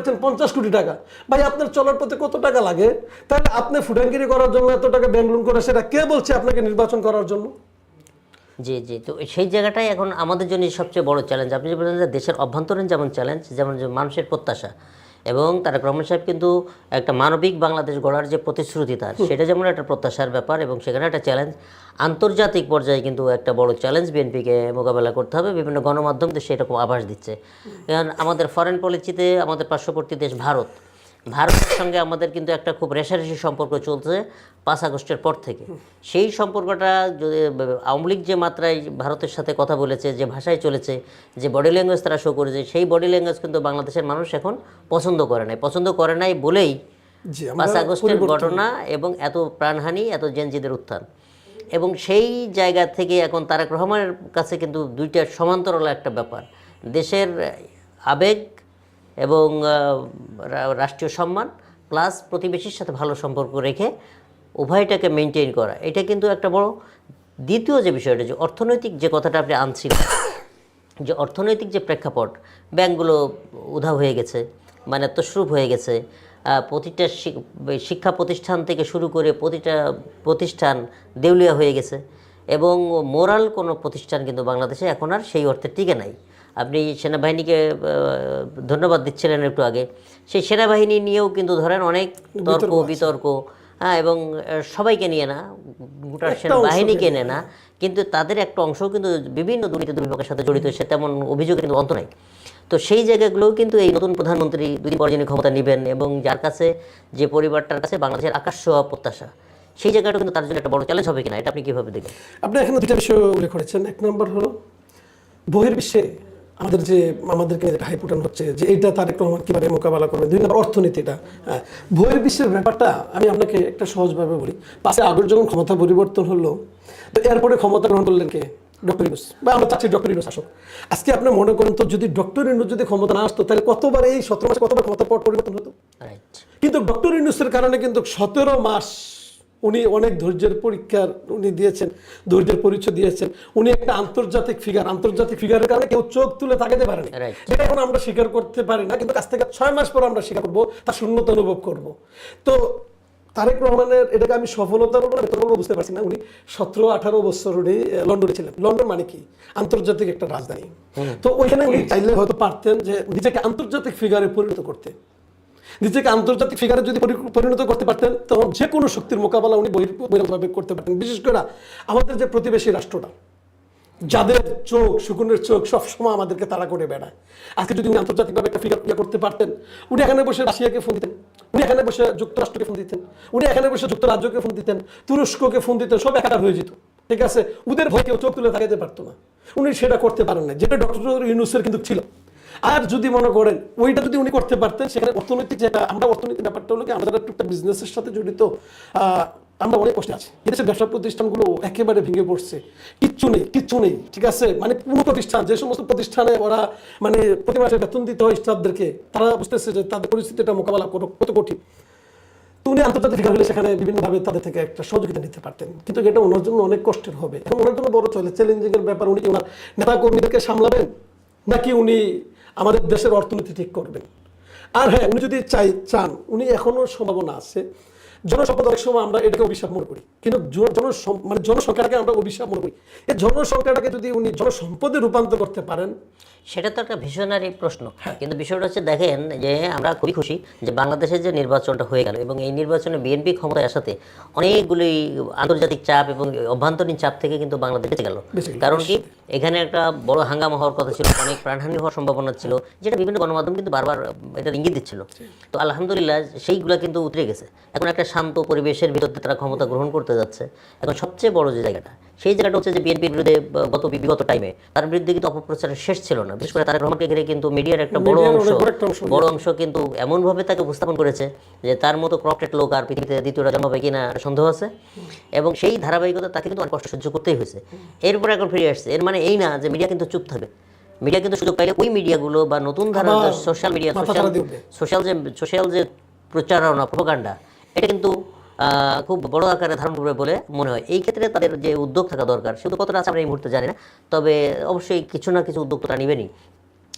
করেছেন পঞ্চাশ কোটি টাকা। ভাই, আপনার চলার পথে কত টাকা লাগে? তাহলে আপনি ফুটাঙ্গিরি করার জন্য এত টাকা ব্যাংক লোন করে সেটা কে বলছে আপনাকে নির্বাচন করার জন্য? জি জি, তো সেই জায়গাটাই এখন আমাদের জন্য সবচেয়ে বড় চ্যালেঞ্জ আপনি যে বলেন যে দেশের অভ্যন্তরীণ যেমন চ্যালেঞ্জ যেমন মানুষের প্রত্যাশা এবং তারেক রহমান সাহেব কিন্তু একটা মানবিক বাংলাদেশ গড়ার যে প্রতিশ্রুতি তার সেটা যেমন একটা প্রত্যাশার ব্যাপার এবং সেখানে একটা চ্যালেঞ্জ আন্তর্জাতিক পর্যায়ে কিন্তু একটা বড় চ্যালেঞ্জ বিএনপিকে মোকাবেলা করতে হবে। বিভিন্ন গণমাধ্যম তো সেরকম আভাস দিচ্ছে। কারণ আমাদের ফরেন পলিসিতে আমাদের পার্শ্ববর্তী দেশ ভারত ভারতের সঙ্গে আমাদের কিন্তু একটা খুব রেশারেশি সম্পর্ক চলছে পাঁচ আগস্টের পর থেকে। সেই সম্পর্কটা যদি আওয়ামী লীগ যে মাত্রায় ভারতের সাথে কথা বলেছে যে ভাষায় চলেছে যে বডি ল্যাঙ্গুয়েজ তারা শো করেছে সেই বডি ল্যাঙ্গুয়েজ কিন্তু বাংলাদেশের মানুষ এখন পছন্দ করে নাই। পছন্দ করে নাই বলেই পাঁচ আগস্টের ঘটনা এবং এত প্রাণহানি এত জেনজিদের উত্থান। এবং সেই জায়গা থেকে এখন তারেক রহমানের কাছে কিন্তু দুইটা সমান্তরাল একটা ব্যাপার। দেশের আবেগ এবং রাষ্ট্রীয় সম্মান প্লাস প্রতিবেশীর সাথে ভালো সম্পর্ক রেখে উভয়টাকে মেনটেন করা। এটা কিন্তু একটা বড় দ্বিতীয় যে বিষয়টা যে অর্থনৈতিক যে কথাটা আপনি আনছিলেন, যে অর্থনৈতিক যে প্রেক্ষাপট, ব্যাংকগুলো উধাও হয়ে গেছে মানে তসরূপ হয়ে গেছে প্রতিটা শিক- শিক্ষা প্রতিষ্ঠান থেকে শুরু করে প্রতিটা প্রতিষ্ঠান দেউলিয়া হয়ে গেছে এবং মোরাল কোনো প্রতিষ্ঠান কিন্তু বাংলাদেশে এখন আর সেই অর্থে টিকে নাই। আপনি সেনাবাহিনীকে ধন্যবাদ দিচ্ছিলেন একটু আগে। সেই সেনাবাহিনী নিয়েও কিন্তু ধরেন অনেক তর্ক বিতর্ক হ্যাঁ এবং সবাইকে নিয়ে না গোটা সেনাবাহিনীকে নিয়ে না কিন্তু তাদের একটা অংশ কিন্তু বিভিন্ন দুর্নীতি দুর্বিপাকের সাথে জড়িত সে তেমন অভিযোগ কিন্তু অন্ত নাই। তো সেই জায়গাগুলোও কিন্তু এই নতুন প্রধানমন্ত্রী দুই পর যিনি ক্ষমতা নেবেন এবং যার কাছে যে পরিবারটার কাছে বাংলাদেশের আকাশ ছোঁয়া প্রত্যাশা সেই জায়গাটা কিন্তু তার জন্য একটা বড় চ্যালেঞ্জ হবে কিনা এটা আপনি কীভাবে দেখেন আপনি এখানে দুটা বিষয় উল্লেখ করেছেন। এক নম্বর হলো বহির্বিশ্বে আমাদের যে আমাদেরকে হাইপুটান হচ্ছে যে এইটা তারেক রহমান কীভাবে মোকাবেলা করবে দুই নম্বর অর্থনীতিটা হ্যাঁ। বহির্বিশ্বের ব্যাপারটা আমি আপনাকে একটা সহজভাবে বলি। পাশে আগের যখন ক্ষমতা পরিবর্তন হলো তো এরপরে ক্ষমতা গ্রহণ করলেন কে? ডক্টর ইউনুস বা আমরা চাচ্ছি ডক্টর ইউনুস আসুক। আজকে আপনি মনে করেন তো যদি ডক্টর ইউনুস যদি ক্ষমতা না আসতো তাহলে কতবার এই সতেরো মাসে কতবার ক্ষমতা পরিবর্তন হতো? কিন্তু ডক্টর ইউনুসের কারণে কিন্তু সতেরো মাস উনি অনেক ধৈর্যের পরীক্ষার উনি দিয়েছেন ধৈর্যের পরিচয় দিয়েছেন। উনি একটা আন্তর্জাতিক ফিগার আন্তর্জাতিক ফিগারের কারণে কেউ চোখ তুলে তাকাতে পারেনি Right. যেটা এখন আমরা স্বীকার করতে পারি না কিন্তু কাছ থেকে ছয় মাস পর আমরা স্বীকার করব তার শূন্যতা অনুভব করব। তো তারেক রহমানের এটাকে আমি সফলতা বলব না বলব বুঝতে পারছি না। উনি সতেরো আঠারো বছর উনি লন্ডনে ছিলেন। লন্ডন মানে কি? আন্তর্জাতিক একটা রাজধানী। তো ওইখানে উনি চাইলে হয়তো পারতেন যে নিজেকে আন্তর্জাতিক ফিগারে পরিণত করতে। নিজেকে আন্তর্জাতিক ফিগারে যদি পরিণত করতে পারতেন তখন যে কোনো শক্তির মোকাবেলা উনি বহিরভাবে করতে পারতেন। বিশেষ করে আমাদের যে প্রতিবেশী রাষ্ট্রটা, যাদের চোখ শুকুনের চোখ সবসময় আমাদেরকে তাড়া করে বেড়ায়। আজকে যদি উনি আন্তর্জাতিকভাবে একটা ফিগার ইয়ে করতে পারতেন, উনি এখানে বসে রাশিয়াকে ফোন দিতেন, উনি এখানে বসে যুক্তরাষ্ট্রকে ফোন দিতেন, উনি এখানে বসে যুক্তরাজ্যকে ফোন দিতেন, তুরস্ককে ফোন দিতেন, সব একাকার হয়ে যেত। ঠিক আছে? ওদের ভয় কেউ চোখ তুলে তাকাতে পারতো না। উনি সেটা করতে পারেন না যেটা ডক্টর ইউনুসের কিন্তু ছিল। আর যদি মনে করেন, ওইটা যদি উনি করতে পারতেন, সেখানে অর্থনৈতিক যেটা, আমরা অর্থনৈতিক ব্যাপারটা হলো কি, আমরা যারা বিজনেসের সাথে জড়িত আমরা অনেক কষ্টে আছি। এদেশের ব্যবসা প্রতিষ্ঠানগুলো একেবারে ভেঙে পড়ছে। কিচ্ছু নেই কিচ্ছু নেই, ঠিক আছে? মানে পুরো প্রতিষ্ঠান, যে সমস্ত প্রতিষ্ঠানে ওরা মানে প্রতি মাসে বেতন দিতে হয় স্টাফদেরকে, তারা বুঝতেছে যে তাদের পরিস্থিতিটা মোকাবেলা কত কঠিন। তো উনি আন্তর্জাতিক হলে সেখানে বিভিন্নভাবে তাদের থেকে একটা সহযোগিতা নিতে পারতেন। কিন্তু এটা ওনার জন্য অনেক কষ্টের হবে। এবং ওনার জন্য বড় চলে চ্যালেঞ্জিং এর ব্যাপার, উনি ওনার নেতা কর্মীদেরকে সামলাবেন? নাকি উনি আমাদের দেশের অর্থনীতি ঠিক করবেন। আর হ্যাঁ উনি যদি চাই চান উনি এখনও সম্ভাবনা আছে। জনসম্পদ অনেক সময় আমরা এটাকে অভিশাপ মনে করি। কিন্তু জন- মানে জনসংখ্যাটাকে আমরা অভিশাপ মনে করি। এই জনসংখ্যাটাকে যদি উনি জনসম্পদে রূপান্তর করতে পারেন সেটা তো একটা ভিশনারি প্রশ্ন। কিন্তু বিষয়টা হচ্ছে দেখেন যে আমরা খুবই খুশি যে বাংলাদেশের যে নির্বাচনটা হয়ে গেল এবং এই নির্বাচনে বিএনপি ক্ষমতায় আসাতে অনেকগুলি আন্তর্জাতিক চাপ এবং অভ্যন্তরীণ চাপ থেকে কিন্তু বাংলাদেশ বেঁচে গেল, কারণ কি? এখানে একটা বড় হাঙ্গামা হওয়ার কথা ছিল, অনেক প্রাণহানি হওয়ার সম্ভাবনা ছিল, যেটা বিভিন্ন গণমাধ্যম কিন্তু বারবার এটা ইঙ্গিত দিচ্ছিল। তো আলহামদুলিল্লাহ সেইগুলো কিন্তু উতরে গেছে। এখন একটা শান্ত পরিবেশের ভিতরে তারা ক্ষমতা গ্রহণ করতে যাচ্ছে। এখন সবচেয়ে বড় যে জায়গাটা সেই জায়গাটা হচ্ছে যে বিএনপির বিরুদ্ধে গত বিগত টাইমে তার বিরুদ্ধে কিন্তু অপপ্রচারের শেষ ছিল না। বিশেষ করে তারেক রহমানকে ঘিরে কিন্তু মিডিয়ার একটা বড় অংশ বড় অংশ, কিন্তু এমনভাবে তাকে উপস্থাপন করেছে যে তার মতো ক্রপটেড লোক আর পৃথিবীতে দ্বিতীয়টা জন্মাবে কিনা সন্দেহ আছে। এবং সেই ধারাবাহিকতা তাকে কিন্তু অনেক কষ্ট সহ্য করতেই হয়েছে। এরপরে এখন ফিরে আসছে। এর মানে এই না যে মিডিয়া কিন্তু চুপ থাকবে। মিডিয়া কিন্তু সুযোগ পাইলে ওই মিডিয়াগুলো বা নতুন আবার সোশ্যাল মিডিয়া সোশ্যাল। সোশ্যাল যে সোশ্যাল যে প্রচারণা প্রোপাগান্ডা এটা কিন্তু খুব বড় আকারে ধারণ করবে বলে মনে হয়। এই ক্ষেত্রে তাদের যে উদ্যোগ থাকা দরকার সেগুলো কতটা আছে আমরা এই মুহূর্তে জানি না। তবে অবশ্যই কিছু না কিছু উদ্যোগ তারা নেবেনই।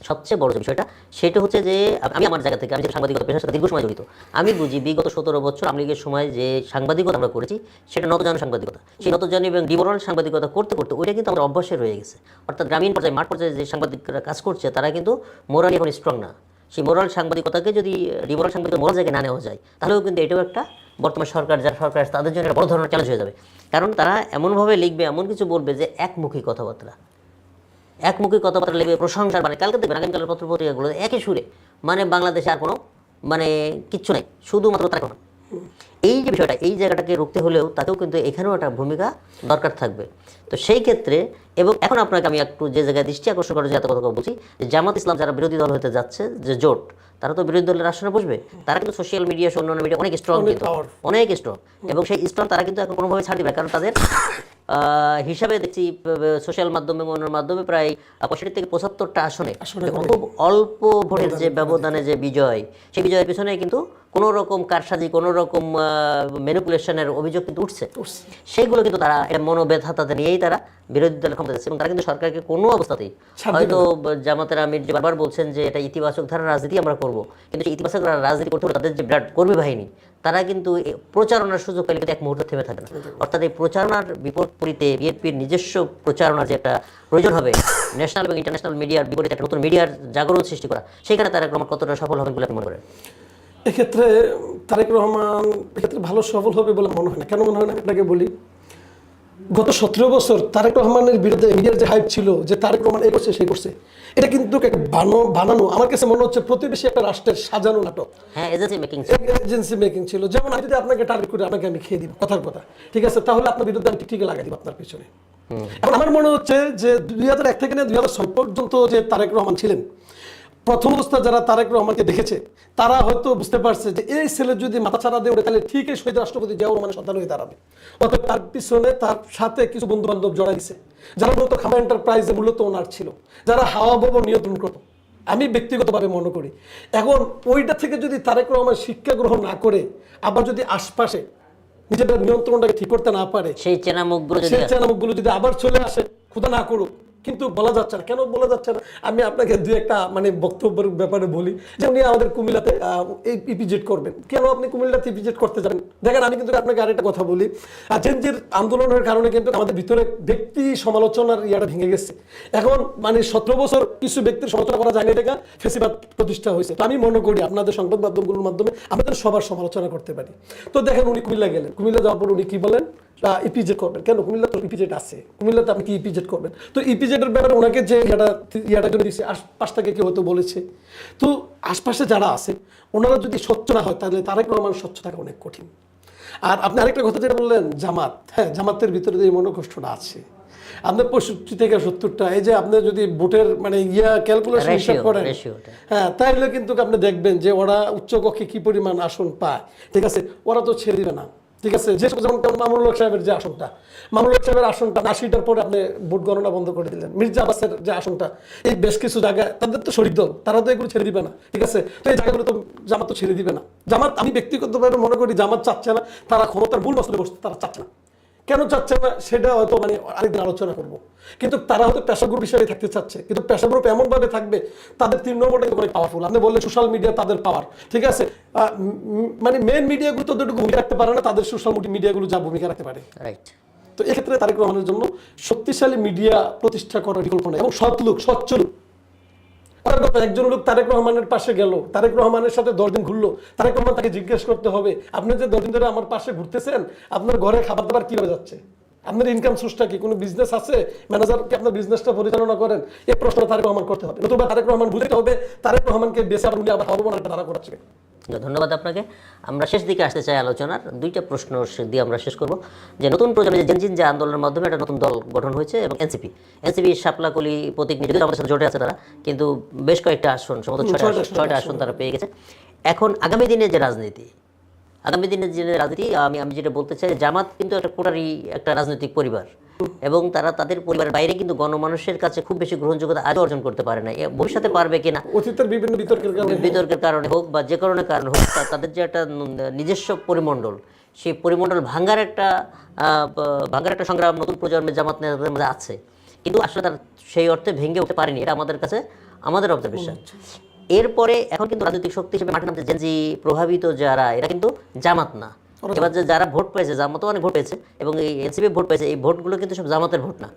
সবচেয়ে বড় যে বিষয়টা, সেটা হচ্ছে যে, আমি আমার জায়গা থেকে আমি যে সাংবাদিকতা পেশার সাথে দীর্ঘ সময় জড়িত, আমি বুঝি বিগত সতেরো বছর আওয়ামী লীগের সময় যে সাংবাদিকতা আমরা করেছি, সেটা নতজান সাংবাদিকতা। সেই নতজানি এবং ডিমোরাল সাংবাদিকতা করতে করতে ওইটা কিন্তু আমার অভ্যাসে রয়ে গেছে। অর্থাৎ গ্রামীণ পর্যায়ে, মাঠ পর্যায়ে যে সাংবাদিকরা কাজ করছে, তারা কিন্তু মোরালি এখন স্ট্রং না। সেই মোরাল সাংবাদিকতাকে যদি ডিমোরাল সাংবাদিকতা মোরাল জায়গায় না নেওয়া যায়, তাহলেও কিন্তু এটাও একটা বর্তমান সরকার, যারা সরকার আছে, তাদের জন্য বড় ধরনের চ্যালেঞ্জ হয়ে যাবে। কারণ তারা এমনভাবে লিখবে, এমন কিছু বলবে যে একমুখী কথাবার্তা। একমুখী কথাবার্তা লিখবে প্রশংসার মানে কালকে দেখবেন আগামীকালের পত্র পত্রিকাগুলো একই সুরে মানে বাংলাদেশে আর কোনো মানে কিচ্ছু নাই, শুধুমাত্র তার এই যে বিষয়টা এই জায়গাটাকে রুখতে হলেও তাকেও কিন্তু এখানেও একটা ভূমিকা দরকার থাকবে। তো সেই ক্ষেত্রে এবং এখন আপনাকে আমি একটু যে জায়গায় দৃষ্টি আকর্ষণ করার যে এত কথা বলছি যে জামাত ইসলাম যারা বিরোধী দল হতে যাচ্ছে যে জোট তারা তো বিরোধী দলের আসনে বসবে। তারা কিন্তু সোশ্যাল মিডিয়া অন্যান্য মিডিয়া অনেক স্ট্রং কিন্তু অনেক স্ট্রং এবং সেই স্ট্রং তারা কিন্তু এখন কোনোভাবে ছাড় দিবে কারণ তাদের হিসাবে দেখছি সোশ্যাল মাধ্যমে এবং মাধ্যমে প্রায় পঁয়ষট্টি থেকে পঁচাত্তরটা আসনে খুব অল্প ভোটের যে ব্যবধানে যে বিজয় সেই বিজয়ের পিছনে কিন্তু কোনো রকম কারসাজি কোনো রকম ম্যানিপুলেশনের অভিযোগ কিন্তু উঠছে। সেইগুলো কিন্তু তারা এটা মনোব্যথা তাদের নিয়েই তারা বিরোধী দলের ক্ষমতা এবং তারা কিন্তু সরকারকে কোনো অবস্থাতেই হয়তো জামাতের আমির যে বারবার বলছেন যে এটা ইতিবাচক ধারার রাজনীতি আমরা করব কিন্তু ইতিবাচক ধারার রাজনীতি করতে হলে তাদের যে বিরাট কর্মী বাহিনী তারা কিন্তু প্রচারণার সুযোগ পেলে কিন্তু এক মুহূর্তে থেমে থাকে না। অর্থাৎ এই প্রচারণার বিপরীতে বিএনপির নিজস্ব প্রচারণার যে একটা প্রয়োজন হবে ন্যাশনাল এবং ইন্টারন্যাশনাল মিডিয়ার বিপরীতে একটা নতুন মিডিয়ার জাগরণ সৃষ্টি করা সেখানে তারা কতটা সফল হবে বলে মনে করেন? এক্ষেত্রে তারেক রহমান এক্ষেত্রে ভালো সফল হবে বলে মনে হয় না। কেন মনে হয় না? আপনাকে বলি গত সতেরো বছর তারেক রহমানের বিরুদ্ধে মিডিয়ার যে হাইপ ছিল যে তারেক রহমান এই করছে সেই করছে এটা কিন্তু বানো বানানো আমার কাছে মনে হচ্ছে প্রতিবেশী একটা রাষ্ট্রের সাজানো নাটক। হ্যাঁ এজেন্সি মেকিং ছিল। যেমন আমি যদি আপনাকে টার্গেট করি আপনাকে আমি খেয়ে দিব কথার কথা। ঠিক আছে? তাহলে আপনার বিরুদ্ধে আমি টিকে লাগাই দিব আপনার পিছনে। এখন আমার মনে হচ্ছে যে দুই হাজার এক থেকে নিয়ে দুই হাজার পর্যন্ত যে তারেক রহমান ছিলেন প্রথম অবস্থা যারা তারেক রহমানকে দেখেছে তারা হয়তো বুঝতে পারছে যে এই ছেলে যদি মাথা ছাড়া দিয়ে ওঠে তাহলে ঠিকই শহীদ রাষ্ট্রপতি জিয়াউর রহমানের সন্তান হয়ে দাঁড়াবে। অর্থাৎ তার পিছনে তার সাথে কিছু বন্ধু বান্ধব জড়াই দিছে যারা মূলত খামা এন্টারপ্রাইজে মূলত ওনার ছিল যারা হাওয়া বব নিয়ন্ত্রণ করতো। আমি ব্যক্তিগতভাবে মনে করি এখন ওইটা থেকে যদি তারেক রহমান শিক্ষা গ্রহণ না করে আবার যদি আশপাশে নিজেদের নিয়ন্ত্রণটাকে ঠিক করতে না পারে সেই চেনা মুখগুলো যদি সেই চ্যানেলগুলো যদি আবার চলে আসে ক্ষুদা না করুক কিন্তু বলা যাচ্ছে না। কেন বলা যাচ্ছে না? আমি আপনাকে দু একটা মানে বক্তব্যের ব্যাপারে বলি। যে উনি আমাদের কুমিল্লাতে এই ইপিজেট করবেন। কেন আপনি কুমিল্লাতে ইপিজেট করতে যাবেন? দেখেন, আমি কিন্তু আপনাকে আরেকটা কথা বলি। জেনজির আন্দোলনের কারণে কিন্তু আমাদের ভিতরে ব্যক্তি সমালোচনার ইয়াটা ভেঙে গেছে। এখন মানে সতেরো বছর কিছু ব্যক্তির সমালোচনা করা যায় না, এটা ফেসিবাদ প্রতিষ্ঠা হয়েছে। তো আমি মনে করি আপনাদের সংবাদ মাধ্যমগুলোর মাধ্যমে আমাদের সবার সমালোচনা করতে পারি। তো দেখেন, উনি কুমিল্লা গেলেন। কুমিল্লা যাওয়ার পর উনি কি বলেন? ইপিজেড করবেন। কেন? কুমিল্লা তো ইপিজেড আছে। কুমিল্লাতে আপনি কি ইপিজেড করবেন? তো ইপিজেডের ব্যাপারে ওনাকে যে ইয়াটা ইয়াটা জন্য দিচ্ছে আশপাশ থেকে কেউ হয়তো বলেছে। তো আশপাশে যারা আছে ওনারা যদি স্বচ্ছ না হয় তাহলে তারেক রহমান স্বচ্ছ থাকা অনেক কঠিন। আর আপনি আরেকটা কথা যেটা বললেন জামাত। হ্যাঁ জামাতের ভিতরে যে মনোকষ্টটা আছে। আপনার পঁয়ষট্টি থেকে সত্তরটা এই যে আপনি যদি ভোটের মানে ইয়া ক্যালকুলেশন হিসাব করেন হ্যাঁ তাইলে কিন্তু আপনি দেখবেন যে ওরা উচ্চকক্ষে কি পরিমাণ আসন পায়। ঠিক আছে? ওরা তো ছেড়ে দিবে না। ঠিক আছে, যে যেমন মামুনুল হক সাহেবের যে আসনটা, মামুনুল হক সাহেবের আসনটা আশিটার পরে আপনি ভোট গণনা বন্ধ করে দিলেন। মির্জা আব্বাসের যে আসনটা, এই বেশ কিছু জায়গায় তাদের তো শরিক দল, তারা তো এগুলো ছেড়ে দিবে না, ঠিক আছে? তো এই জায়গাগুলো তো জামাত তো ছেড়ে দিবে না। জামাত আমি ব্যক্তিগতভাবে মনে করি জামাত চাচ্ছে না, তারা ক্ষমতার ভুল মসলে বসতে তারা চাচ্ছে না। কেন চাচ্ছে না সেটা হয়তো মানে আরেকদিন আলোচনা করব। কিন্তু তারা হয়তো পেশা গ্রুপ হিসেবে থাকতে চাচ্ছে। কিন্তু পেশা গ্রুপ এমন ভাবে থাকবে তাদের তিন নম্বরটা কিন্তু অনেক পাওয়ারফুল আপনি বললেন সোশ্যাল মিডিয়া তাদের পাওয়ার ঠিক আছে? মানে মেন মিডিয়াগুলো তো দুটো ভূমিকা রাখতে পারে না তাদের সোশ্যাল মিডিয়াগুলো যা ভূমিকা রাখতে পারে। রাইট তো এক্ষেত্রে তারেক রহমানের জন্য শক্তিশালী মিডিয়া প্রতিষ্ঠা করার পরিকল্পনা এবং সৎ লোক স্বচ্ছ লোক করার একজন লোক তারেক রহমানের পাশে গেল। তারেক রহমানের সাথে দশ দিন ঘুরলো। তারেক রহমান তাকে জিজ্ঞেস করতে হবে, আপনি যে দশ দিন ধরে আমার পাশে ঘুরতেছেন, আপনার ঘরে খাবার দাবার কীভাবে যাচ্ছে? আপনার ইনকাম সোর্সটা কি? কোনো বিজনেস আছে? ম্যানেজার কি আপনার বিজনেসটা পরিচালনা করেন? এই প্রশ্নটা তারেক রহমান করতে হবে। নতুবা তারেক রহমান বুঝতে হবে তারেক রহমানকে বেছে আবার উনি আবার হব না একটা ধারা করাচ্ছে। ধন্যবাদ আপনাকে। আমরা শেষ দিকে আসতে চাই আলোচনার। দুইটা প্রশ্ন দিয়ে আমরা শেষ করব। যে নতুন প্রজন্মের যে জেনজিন যে আন্দোলনের মাধ্যমে একটা নতুন দল গঠন হয়েছে এবং এনসিপি। এনসিপি শাপলাকলি প্রতীক নিয়ে আমাদের সাথে জোটে আছে তারা কিন্তু বেশ কয়েকটা আসন সম্ভবত আসন, ছয়টা আসন তারা পেয়ে গেছে। এখন আগামী দিনে যে রাজনীতি আগামী দিনের যে রাজনীতি আমি আমি যেটা বলতে চাই জামাত কিন্তু একটা কোটারি একটা রাজনৈতিক পরিবার। এবং তারা তাদের পরিবারের বাইরে কিন্তু গণমানুষের কাছে খুব বেশি গ্রহণযোগ্যতা আজও অর্জন করতে পারে না ভবিষ্যতে পারবে কিনা? অতীতের বিভিন্ন বিতর্কের কারণে বিতর্কের কারণে হোক বা যে কারণে কারণে হোক তাদের যে একটা নিজস্ব পরিমণ্ডল সেই পরিমণ্ডল ভাঙ্গার একটা আহ, ভাঙ্গার একটা সংগ্রাম নতুন প্রজন্মের জামাত নেতাদের মধ্যে আছে। কিন্তু আসলে তার সেই অর্থে ভেঙে উঠতে পারেনি এটা আমাদের কাছে আমাদের অবজারভেশন এরপরে এখন কিন্তু রাজনৈতিক শক্তি হিসেবে মাঠে নামছে জেনজি প্রভাবিত যারা এরা কিন্তু জামাত না। এবার যে যারা ভোট পেয়েছে জামাতও অনেক ভোট পেয়েছে এবং এই এনসিপি ভোট পেয়েছে এই ভোটগুলো কিন্তু সব জামাতের ভোট না।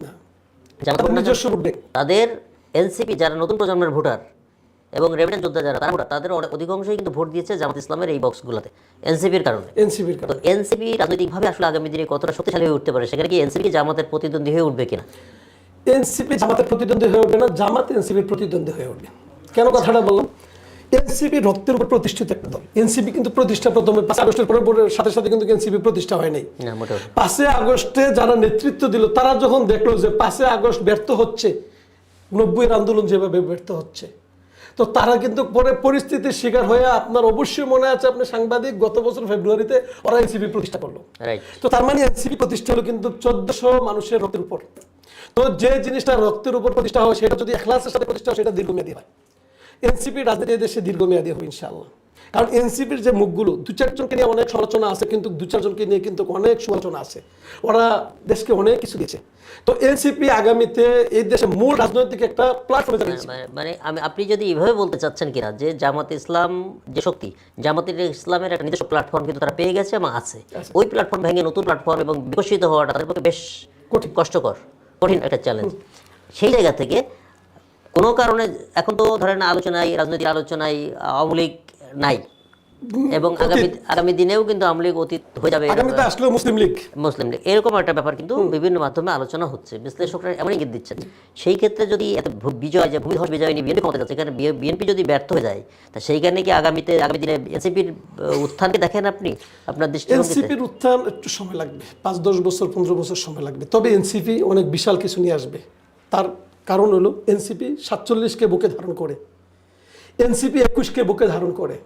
তাদের এনসিপি যারা নতুন প্রজন্মের ভোটার এবং রেভিডেন্ট যোদ্ধা যারা তারা ভোটার তাদের অনেক অধিকাংশই কিন্তু ভোট দিয়েছে জামাত ইসলামের এই বক্সগুলোতে এনসিপির কারণে। এনসিপির কারণে। এনসিপি রাজনৈতিকভাবে আসলে আগামী দিনে কতটা শক্তিশালী হয়ে উঠতে পারে সেখানে কি এনসিপি জামাতের প্রতিদ্বন্দ্বী হয়ে উঠবে কিনা? এনসিপি জামাতের প্রতিদ্বন্দ্বী হয়ে উঠবে না জামাত এনসিপির প্রতিদ্বন্দ্বী হয়ে উঠবে। কেন কথাটা বললাম? এনসিপি রক্তের উপর প্রতিষ্ঠিত একটা দল। এনসিপি কিন্তু প্রতিষ্ঠা প্রথমে পাঁচ আগস্টের পরে সাথে সাথে কিন্তু এনসিপি প্রতিষ্ঠা হয় নাই। পাঁচে আগস্টে যারা নেতৃত্ব দিল তারা যখন দেখল যে পাঁচে আগস্ট ব্যর্থ হচ্ছে নব্বইয়ের আন্দোলন যেভাবে ব্যর্থ হচ্ছে তো তারা কিন্তু পরে পরিস্থিতির শিকার হয়ে আপনার অবশ্যই মনে আছে আপনি সাংবাদিক গত বছর ফেব্রুয়ারিতে ওরা এনসিপি প্রতিষ্ঠা করল। তো তার মানে এনসিপি প্রতিষ্ঠা হলো কিন্তু চোদ্দশো মানুষের রক্তের উপর। তো যে জিনিসটা রক্তের উপর প্রতিষ্ঠা হয় সেটা যদি এখলাসের সাথে প্রতিষ্ঠা হয় সেটা দীর্ঘমেয়াদী হয়। এনসিপি রাজনীতি এই দেশে দীর্ঘমেয়াদী হবে ইনশাআল্লাহ। কারণ এনসিপির যে মুখগুলো দু চারজনকে নিয়ে অনেক সমালোচনা আছে কিন্তু দু চারজনকে নিয়ে কিন্তু অনেক সমালোচনা আছে। ওরা দেশকে অনেক কিছু দিয়েছে। তো এনসিপি আগামীতে এই দেশে মূল রাজনৈতিক একটা প্ল্যাটফর্মে দাঁড়িয়েছে মানে- মানে আমি আপনি যদি এভাবে বলতে চাচ্ছেন কিনা যে জামাত ইসলাম যে শক্তি জামাতের ইসলামের একটা নিজস্ব প্ল্যাটফর্ম কিন্তু তারা পেয়ে গেছে এবং আছে। ওই প্ল্যাটফর্ম ভেঙে নতুন প্ল্যাটফর্ম এবং বিকশিত হওয়াটা তাদের পক্ষে বেশ কঠিন। কষ্টকর কঠিন একটা চ্যালেঞ্জ সেই জায়গা থেকে কোনো কারণে এখন তো ধরেন আলোচনায় রাজনৈতিক আলোচনায় আওয়ামী লীগ নাই। এবং আগামী আগামী দিনেও কিন্তু আওয়ামী লীগ অতীত হয়ে যাবে। আগামীতে আসলেও মুসলিম লীগ। মুসলিম লীগ। এরকম একটা ব্যাপার কিন্তু বিভিন্ন মাধ্যমে আলোচনা হচ্ছে। বিশ্লেষকরা এমন ইঙ্গিত দিচ্ছেন। সেই ক্ষেত্রে যদি এত বিজয় যে ভূমিধস বিজয় নিয়ে বিএনপি ক্ষমতা যাচ্ছে এখানে বিএনপি যদি ব্যর্থ হয়ে যায় তা সেইখানে কি আগামীতে আগামী দিনে এনসিপির উত্থানকে দেখেন আপনি? আপনার দৃষ্টিভঙ্গিতে? এনসিপির উত্থান একটু সময় লাগবে। পাঁচ দশ বছর পনেরো বছর সময় লাগবে। তবে এনসিপি অনেক বিশাল কিছু নিয়ে আসবে। তার কারণ হলো এনসিপি সাতচল্লিশকে বুকে ধারণ করে। এনসিপি একুশকে বুকে ধারণ করে।